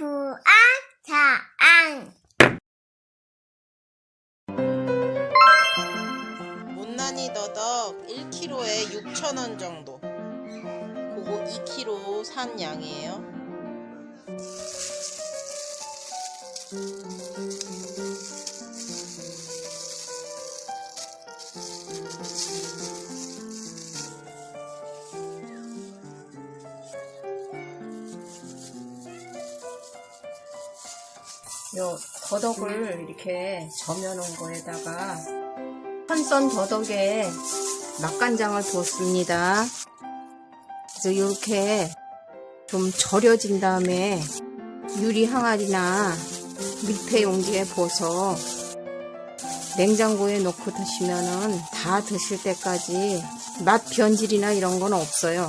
구아 자안 못난이 더덕 1kg에 6,000원 정도. 그거 2kg 산 양이에요. 요 더덕을 이렇게 점여놓은 거에다가 선선 더덕에 맛간장을 부었습니다. 그래서 이렇게 좀 절여진 다음에 유리 항아리나 밀폐 용기에 부어서 냉장고에 넣고 드시면은 다 드실 때까지 맛 변질이나 이런 건 없어요.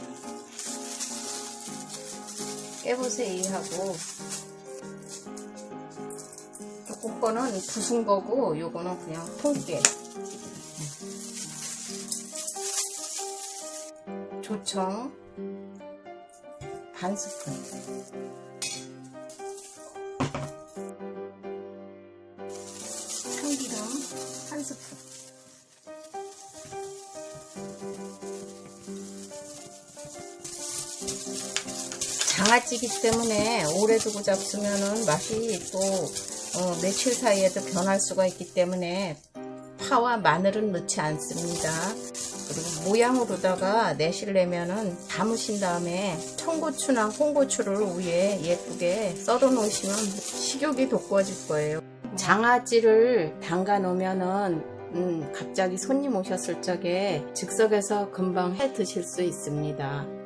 깨보세요 하고. 조금 거는 부순 거고 요거는 그냥 통깨. 조청 반 스푼. 참기름 한 스푼 장아찌기 때문에 오래 두고 잡수면은 맛이 또 어, 며칠 사이에도 변할 수가 있기 때문에 파와 마늘은 넣지 않습니다. 그리고 모양으로다가 내시려면은 담으신 다음에 청고추나 홍고추를 위에 예쁘게 썰어 놓으시면 식욕이 돋구어질 거예요. 장아찌를 담가 놓으면은 음, 갑자기 손님 오셨을 적에 즉석에서 금방 해 드실 수 있습니다.